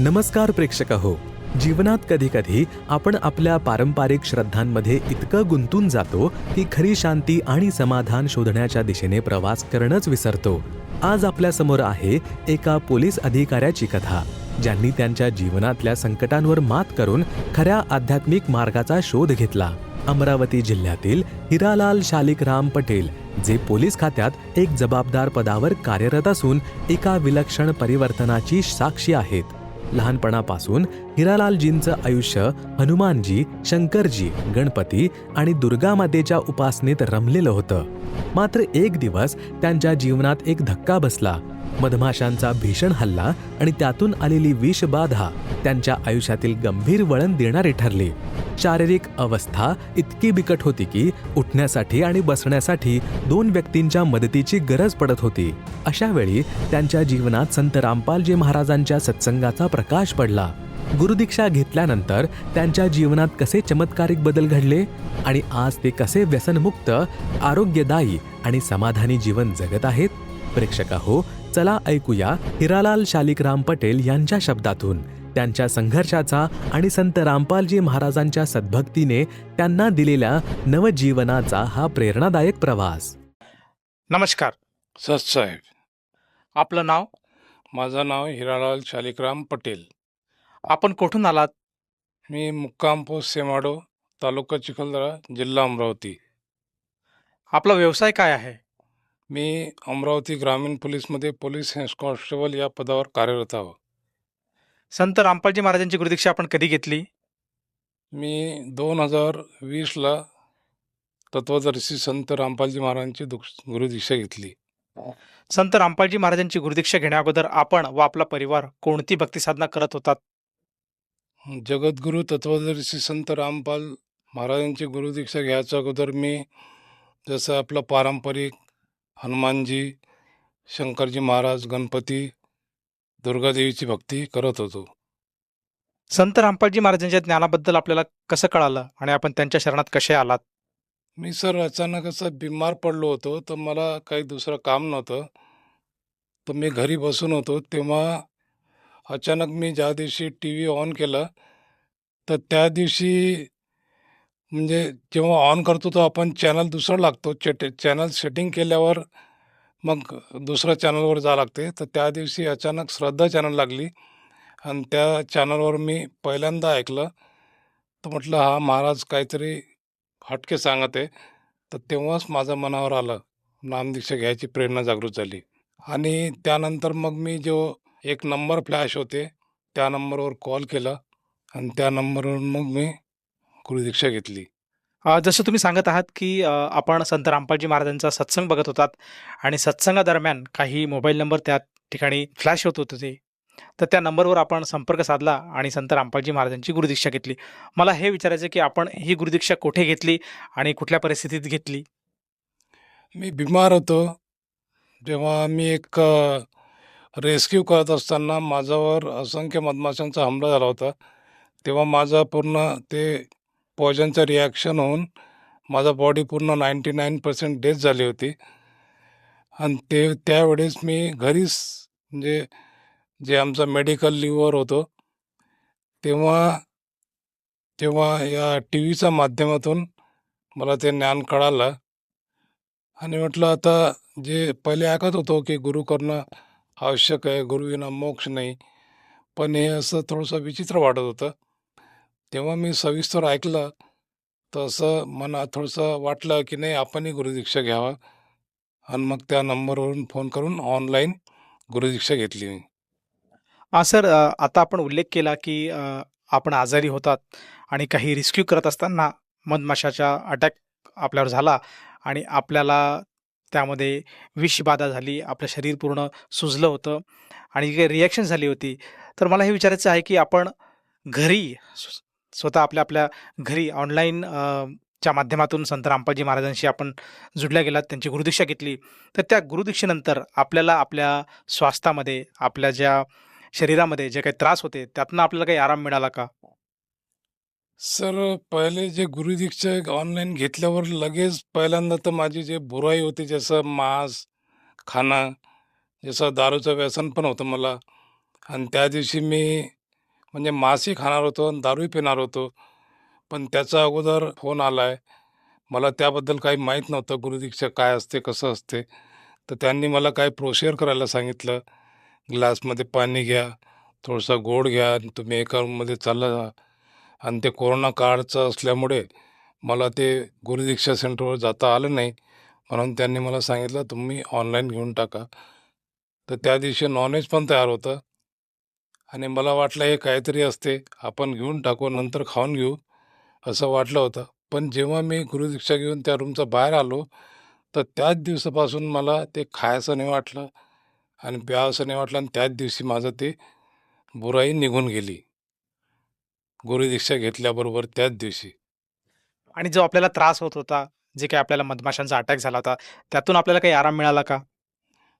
नमस्कार प्रेक्षक हो जीवनात कधी कधी आपण आपल्या पारंपरिक श्रद्धांमध्ये इतकं गुंतून जातो की खरी शांती आणि समाधान शोधण्याच्या दिशेने प्रवास करणंच विसरतो. आज आपल्यासमोर आहे एका पोलीस अधिकाऱ्याची कथा ज्यांनी त्यांच्या जीवनातल्या संकटांवर मात करून खऱ्या आध्यात्मिक मार्गाचा शोध घेतला. अमरावती जिल्ह्यातील हिरालाल शालिकराम पटेल जे पोलीस खात्यात एक जबाबदार पदावर कार्यरत असून एका विलक्षण परिवर्तनाची साक्षी आहेत. लहानपणापासून हिरालालजींचं आयुष्य हनुमानजी शंकरजी गणपती आणि दुर्गा मातेच्या उपासनेत रमलेलं होतं. मात्र एक दिवस त्यांच्या जीवनात एक धक्का बसला. मधमाशांचा भीषण हल्ला आणि त्यातून आलेली विषबाधा त्यांच्या आयुष्यातील गंभीर वळण देणारी ठरली. शारीरिक अवस्था इतकी बिकट होती की उठण्यासाठी आणि बसण्यासाठी दोन व्यक्तींच्या मदतीची गरज पडत होती. अशा वेळी त्यांच्या जीवनात संत रामपालजी महाराजांच्या सत्संगाचा प्रकाश पडला. गुरुदीक्षा घेतल्यानंतर त्यांच्या जीवनात कसे चमत्कारिक बदल घडले आणि आज ते कसे व्यसनमुक्त आरोग्यदायी आणि समाधानी जीवन जगत आहेत? प्रेक्षका हो चला ऐकूया हिरालाल शालिकराम पटेल यांच्या शब्दातून. त्यांच्या संघर्षाचा आणि संत रामपालजी महाराजांच्या सद्भक्तीने त्यांना दिलेल्या नवजीवनाचा हा प्रेरणादायक प्रवास. नमस्कार. सतसाहेब आपलं नाव? माझं नाव हिरालाल शालिकराम पटेल. आपण कुठून आलात? मी मुक्काम पोस्ट सेमाडो तालुका चिखलदरा जिल्हा अमरावती. आपला व्यवसाय काय आहे? मी अमरावती ग्रामीण पोलीसमध्ये पोलीस हेड कॉन्स्टेबल या पदावर कार्यरत आहो. संत रामपालजी महाराजांची गुरुदीक्षा आपण कधी घेतली? मी दोन हजार वीसला तत्वदर्शी संत रामपालजी महाराजांची दुक्ष- गुरुदीक्षा घेतली. संत रामपालजी महाराजांची गुरुदीक्षा घेण्याअगोदर आपण व आपला परिवार कोणती भक्ती साधना करत होतात? जगद्गुरू तत्वदर्शी संत रामपाल महाराजांची गुरुदीक्षा घ्यायच्या अगोदर मी जसं आपलं पारंपरिक हनुमानजी शंकरजी महाराज गणपती दुर्गादेवीची भक्ती करत होतो. संत रामपालजी महाराजांच्या ज्ञानाबद्दल आपल्याला कसं कळालं आणि आपण त्यांच्या शरणात कसे आलात? मी सर अचानक असं बिमार पडलो होतो तर मला काही दुसरं काम नव्हतं. तर मी घरी बसून होतो तेव्हा अचानक मी ज्या दिवशी टी व्ही ऑन केला तर त्या दिवशी म्हणजे जेव्हा ऑन करतो तर आपण चॅनल दुसरं लागतो. चेट चॅनल सेटिंग केल्यावर मग दुसऱ्या चॅनलवर जा लागते. तर त्या दिवशी अचानक श्रद्धा चॅनल लागली. आणि त्या चॅनलवर मी पहिल्यांदा ऐकलं. तर म्हटलं हा महाराज काहीतरी हटके सांगत आहे. तर तेव्हाच माझं मनावर आलं. नामदीक्षा घ्यायची प्रेरणा जागृत झाली. आणि त्यानंतर मग मी जो एक नंबर फ्लॅश होते त्या नंबरवर कॉल केला. आणि त्या नंबरवरून मग मी गुरुदीक्षा घेतली. जसं तुम्ही सांगत आहात की आपण संत रामपालजी महाराजांचा सत्संग बघत होतात आणि सत्संगादरम्यान काही मोबाईल नंबर त्या ठिकाणी फ्लॅश होत होते तर त्या नंबरवर आपण संपर्क साधला आणि संत रामपालजी महाराजांची गुरुदीक्षा घेतली. मला हे विचारायचं की आपण ही गुरुदीक्षा कुठे घेतली आणि कुठल्या परिस्थितीत घेतली? मी बिमार होतो. जेव्हा मी एक रेस्क्यू करत असताना माझ्यावर असंख्य मधमाशांचा हमला झाला होता. तेव्हा माझा पूर्ण ते पॉयझनचं रिॲक्शन होऊन माझा बॉडी पूर्ण नाईंटी नाईन पर्सेंट डेथ झाली होती. आणि ते त्यावेळेस मी घरीच म्हणजे जे आमचं मेडिकल लिव्हर होतो तेव्हा तेव्हा या टी व्हीच्या माध्यमातून मला ते ज्ञान कळालं. आणि म्हटलं आता जे पहिले ऐकत होतो की गुरु करणं आवश्यक आहे गुरुविना मोक्ष नाही पण हे असं थोडंसं विचित्र वाटत होतं. तेव्हा मी सविस्तर ऐकलं. तर असं मनात थोडंसं वाटलं की नाही आपणही गुरुदीक्षा घ्यावा. आणि मग त्या नंबरवरून फोन करून ऑनलाईन गुरुदीक्षा घेतली मी. हा सर आता आपण उल्लेख केला की आपण आजारी होतात आणि काही रिस्क्यू करत असताना मधमाशाचा अटॅक आपल्यावर झाला आणि आपल्याला त्यामध्ये विषबाधा झाली आपलं शरीर पूर्ण सुजलं होतं आणि काही रिॲक्शन झाली होती. तर मला हे विचारायचं आहे की आपण घरी स्वतः आपल्या आपल्या घरी ऑनलाईन च्या माध्यमातून संत रामपाजी महाराजांशी आपण जुडल्या गेलात त्यांची गुरुदीक्षा घेतली. तर त्या गुरुदीक्षेनंतर आपल्याला आपल्या स्वास्थ्यामध्ये आपल्या ज्या शरीरामध्ये जे काही त्रास होते त्यातनं आपल्याला काही आराम मिळाला का? सर पहिले जे गुरुदीक्षा ऑनलाईन घेतल्यावर लगेच पहिल्यांदा तर माझी जे बुराई होती जसं मांस खाणं जसं दारूचं व्यसन पण होतं मला. आणि त्या दिवशी मी म्हणजे मासही खाणार होतो आणि दारूही पिणार होतो. पण त्याचा अगोदर फोन आला आहे मला त्याबद्दल काही माहीत नव्हतं गुरुदीक्षा काय असते कसं असते. तर त्यांनी मला काय प्रोसिजर करायला सांगितलं. ग्लासमध्ये पाणी घ्या थोडंसं गोड घ्या आणि तुम्ही एका रूममध्ये चालला जा. आणि ते कोरोना काळचं असल्यामुळे मला ते गुरुदीक्षा सेंटरवर जाता आलं नाही. म्हणून त्यांनी मला सांगितलं तुम्ही ऑनलाईन घेऊन टाका. तर त्या दिवशी नॉनव्हेज पण तयार होतं. आणि मला वाटलं हे काहीतरी असते. आपण घेऊन टाकू नंतर खाऊन घेऊ असं वाटलं होतं. पण जेव्हा मी गुरुदीक्षा घेऊन त्या रूमचा बाहेर आलो तर त्याच दिवसापासून मला ते खायचं नाही वाटलं आणि प्यावंसं नाही वाटलं आणि त्याच दिवशी माझं ते बुराई निघून गेली. गुरुदीक्षा घेतल्याबरोबर त्याच दिवशी. आणि जो आपल्याला त्रास होत होता जे काही आपल्याला मधमाशांचा अटॅक झाला होता त्यातून आपल्याला काही आराम मिळाला का?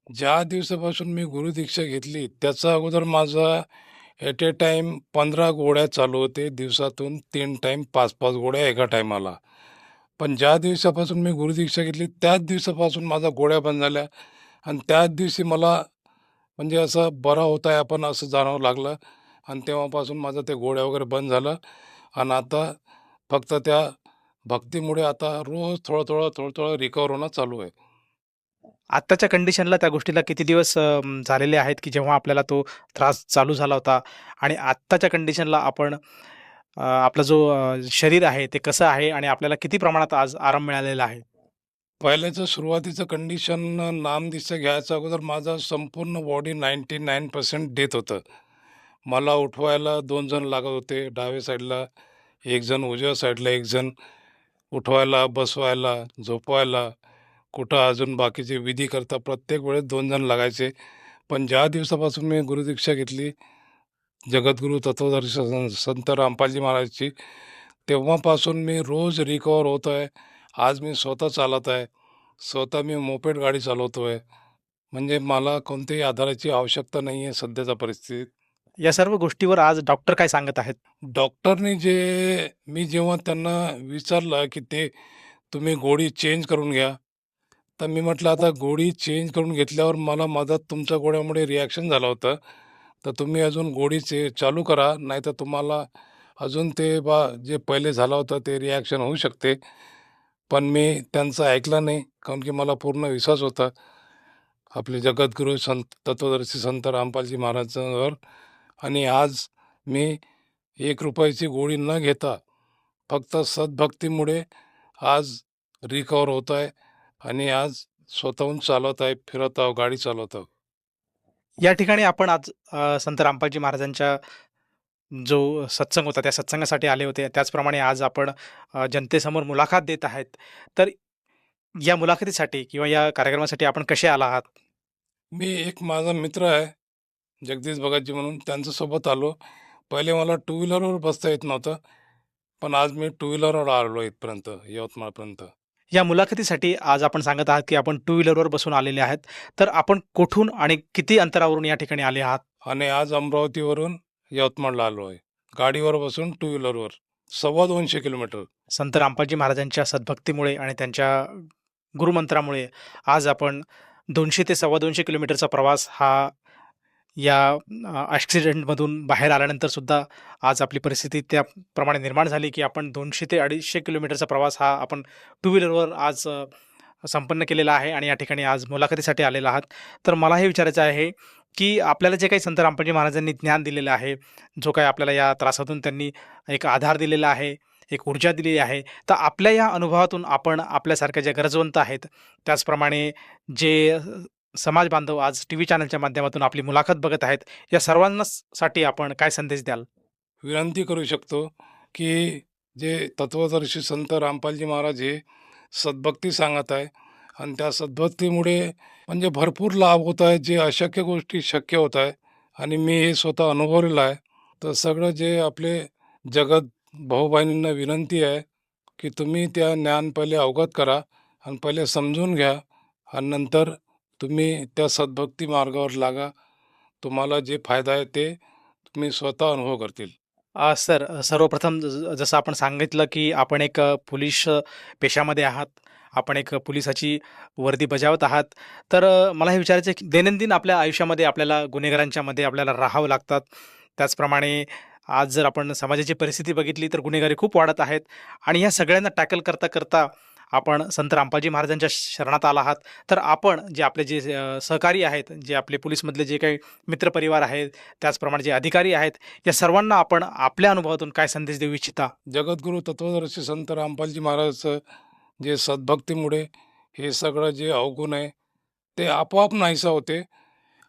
ज्या दिवसापासून मी गुरुदीक्षा घेतली त्याचा अगोदर माझा ॲट ए टाईम पंधरा गोळ्या चालू होते. दिवसातून तीन टाईम पाच पाच गोळ्या एका टायमाला पण ज्या दिवसापासून मी गुरुदीक्षा घेतली त्याच दिवसापासून माझा गोळ्या बंद झाल्या. आणि त्याच दिवशी मला म्हणजे असं बरा होत आहे आपण असं जाणवं लागलं. आणि तेव्हापासून माझं ते गोळ्या वगैरे बंद झालं. आणि आता फक्त त्या भक्तीमुळे आता रोज थोडं थोडं थोडं थोडं रिकवर होणं चालू आहे. आत्ताच्या कंडिशनला त्या गोष्टीला किती दिवस झालेले आहेत की जेव्हा आपल्याला तो त्रास चालू झाला होता. आणि आत्ताच्या कंडिशनला आपण आपला जो शरीर आहे ते कसं आहे आणि आपल्याला किती प्रमाणात आज आराम मिळालेला आहे? पहिल्याचं सुरुवातीचं कंडिशन नाम दिसतं घ्यायचं अगोदर माझं संपूर्ण बॉडी नाईंटी नाईन पर्सेंट देत होतं. मला उठवायला दोन जण लागत होते डाव्या साईडला एक जण उजव्या साईडला एक जण. उठवायला बसवायला झोपवायला कुठं अजून बाकीचे विधी करता प्रत्येक वेळेस दोन जण लागायचे. पण ज्या दिवसापासून मी गुरुदीक्षा घेतली जगद्गुरू तत्वदर्शी संत रामपालजी महाराजची तेव्हापासून मी रोज रिकवर होत आहे आज मी स्वतः चालत आहे स्वतः मी मोपेड गाडी चालवतो आहे म्हणजे मला कोणत्याही आधाराची आवश्यकता नाही आहे सध्याच्या परिस्थितीत. या सर्व गोष्टीवर आज डॉक्टर काय सांगत आहेत? डॉक्टरने जे मी जेव्हा त्यांना विचारलं की ते तुम्ही गोळी चेंज करून घ्या तर मी म्हटलं आता गोळी चेंज करून घेतल्यावर मला माझा तुमच्या गोळ्यामुळे रिॲक्शन झालं होतं. तर तुम्ही अजून गोळी चे चालू करा. नाही तर तुम्हाला अजून ते बा जे पहिले झालं होतं ते रिॲक्शन होऊ शकते. पण मी त्यांचं ऐकलं नाही कारण की मला पूर्ण विश्वास होता. आपले जगद्गुरू संत तत्वदर्शी संत रामपालजी महाराजांवर. आणि आज मी एक रुपयाची गोळी न घेता फक्त सद्भक्तीमुळे आज रिकवर होत आहे आणि आज स्वतःहून चालवत आहे फिरत आहो गाडी चालवत आहो या ठिकाणी आपण आज अ, संत रामपालजी महाराजांच्या जो सत्संग होता त्या सत्संगासाठी आले होते. त्याचप्रमाणे आज आपण अ, जनतेसमोर मुलाखत देत आहेत. तर या मुलाखतीसाठी किंवा या कार्यक्रमासाठी आपण कसे आला आहात? मी एक माझा मित्र आहे जगदीश भगतजी म्हणून. त्यांच्यासोबत आलो. पहिले मला टू व्हीलरवर बसता येत नव्हतं. पण आज मी टू व्हीलरवर आलो इथपर्यंत यवतमाळपर्यंत. या मुलाखतीसाठी आज आपण सांगत आहात की आपण टू व्हीलरवर बसून आलेले आहेत. तर आपण कुठून आणि किती अंतरावरून या ठिकाणी आले आहात? आणि आज अमरावतीवरून यवतमाळला आलो आहे. गाडीवर बसून टू व्हीलरवर सव्वा दोनशे किलोमीटर. संत रामपालजी महाराजांच्या सद्भक्तीमुळे आणि त्यांच्या गुरुमंत्रामुळे आज आपण दोनशे ते सव्वा दोनशे किलोमीटरचा प्रवास हा या ॲक्सिडेंटमधून बाहेर आल्यानंतर सुद्धा आज आपली परिस्थिती त्याप्रमाणे निर्माण झाली की आपण दोनशे ते अडीचशे किलोमीटरचा प्रवास हा आपण टू व्हीलरवर आज संपन्न केलेला आहे आणि या ठिकाणी आज मुलाखतीसाठी आलेला आहात. तर मला हे विचारायचं आहे की आपल्याला जे काही संत रामपालजी महाराजांनी ज्ञान दिलेलं आहे जो काही आपल्याला या त्रासातून त्यांनी एक आधार दिलेला आहे एक ऊर्जा दिलेली आहे तर आपल्या या अनुभवातून आपण आपल्यासारख्या ज्या गरजवंत आहेत त्याचप्रमाणे जे समाज बांधव आज टी व्ही चॅनलच्या माध्यमातून आपली मुलाखत बघत आहेत. या सर्वांनाच साठी आपण काय संदेश द्याल? विनंती करू शकतो की जे तत्वदर्शी संत रामपालजी महाराज हे सद्भक्ती सांगत आहे आणि त्या सद्भक्तीमुळे म्हणजे भरपूर लाभ होत आहे जे अशक्य गोष्टी शक्य होत आहे आणि मी हे स्वतः अनुभवलेलं आहे. तर सगळं जे आपले जगत भाऊबहिणींना विनंती आहे की तुम्ही त्या ज्ञान पहिले अवगत करा आणि पहिले समजून घ्या आणि नंतर तुम्ही त्या सद्भक्ती मार्गावर लागा. तुम्हाला जे फायदा आहे ते तुम्ही स्वतः अनुभव करतील. अ, सर अ, सर्वप्रथम ज- जसं आपण सांगितलं की आपण एक अ, पोलीस अ, पेशामध्ये आहात. आपण एक पोलिसाची वर्दी बजावत आहात. तर अ, मला हे विचारायचं आहे की दैनंदिन आपल्या आयुष्यामध्ये आपल्याला गुन्हेगारांच्या मध्ये आपल्याला राहावं लागतात. त्याचप्रमाणे आज जर आपण समाजाची परिस्थिती बघितली तर गुन्हेगारी खूप वाढत आहेत. आणि ह्या सगळ्यांना टॅकल करता करता आपण संत रामपालजी महाराजांच्या शरणात आला आहात. तर आपण जे आपले जे सहकारी आहेत जे आपले पोलीसमधले जे काही मित्रपरिवार आहेत त्याचप्रमाणे जे अधिकारी आहेत या सर्वांना आपण आपल्या अनुभवातून काय संदेश देऊ इच्छिता? जगद्गुरू तत्वदर्शी संत रामपालजी महाराजचं जे सद्भक्तीमुळे हे सगळं जे अवगुण आहे ते आपोआप नाहीसं होते.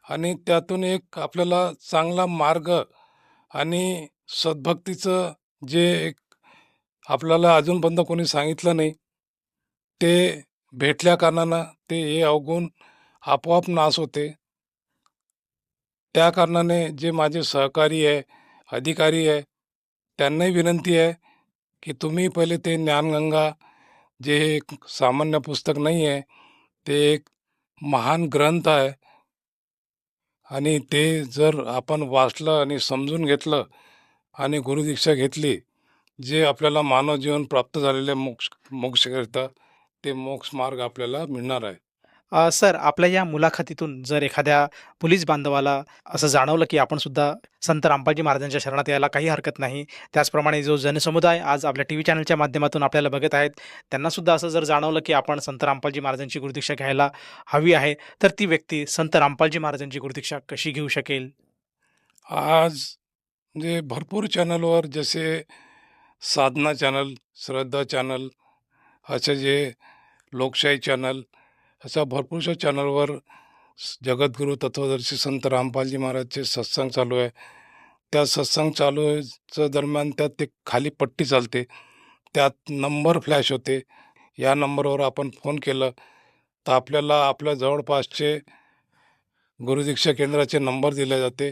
आणि त्यातून एक आपल्याला चांगला मार्ग आणि सद्भक्तीचं जे एक आपल्याला अजूनपर्यंत कोणी सांगितलं नाही ते भेटल्या कारणानं ते हे अवगुण आपोआप नाश होते. त्या कारणाने जे माझे सहकारी आहे अधिकारी आहे त्यांनाही विनंती आहे की तुम्ही पहिले ते ज्ञानगंगा जे एक सामान्य पुस्तक नाही आहे ते एक महान ग्रंथ आहे. आणि ते जर आपण वाचलं आणि समजून घेतलं आणि गुरुदीक्षा घेतली जे आपल्याला मानव जीवन प्राप्त झालेले मोक्ष मोक्षकरिता ते मोक्ष मार्ग आपल्याला मिळणार आहे. अ, सर आपल्या या मुलाखतीतून जर एखाद्या पोलीस बांधवाला असं जाणवलं की आपण सुद्धा संत रामपालजी महाराजांच्या शरणात यायला काही हरकत नाही त्याचप्रमाणे जो जनसमुदाय आज आपल्या टी व्ही चॅनलच्या माध्यमातून आपल्याला बघत आहेत त्यांना सुद्धा असं जर जाणवलं की आपण संत रामपालजी महाराजांची गुरुदीक्षा घ्यायला हवी आहे तर ती व्यक्ती संत रामपालजी महाराजांची गुरुदीक्षा कशी घेऊ शकेल? आज म्हणजे भरपूर चॅनलवर जसे साधना चॅनल श्रद्धा चॅनल असे जे लोकशाही चॅनल अशा भरपूरशा चॅनलवर जगद्गुरू तत्वदर्शी संत रामपालजी महाराजचे सत्संग चालू आहे. त्या सत्संग चालूच्या दरम्यान त्यात ते खाली पट्टी चालते. त्यात नंबर फ्लॅश होते. या नंबरवर आपण फोन केलं तर आपल्याला आपल्या जवळपासचे गुरुदीक्षा केंद्राचे नंबर दिले जाते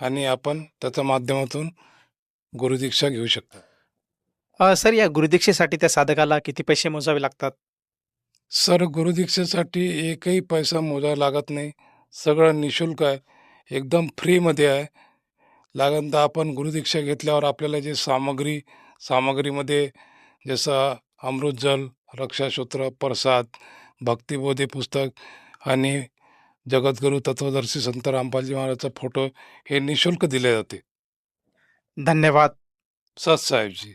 आणि आपण त्याच्या माध्यमातून गुरुदीक्षा घेऊ शकतो. सर या गुरुदीक्षेसाठी त्या साधकाला किती पैसे मोजावे लागतात? सर गुरुदीक्षेसाठी एकही पैसा मोजावा लागत नाही. सगळं निशुल्क आहे. एकदम फ्रीमध्ये आहे. लागन तर आपण गुरुदीक्षा घेतल्यावर आपल्याला जे सामग्री सामग्रीमध्ये जसं अमृतजल रक्षासूत्र प्रसाद भक्तिबोधी पुस्तक आणि जगद्गुरू तत्वदर्शी संत रामपालजी महाराजचा फोटो हे निशुल्क दिले जाते. धन्यवाद. सतसाहेबजी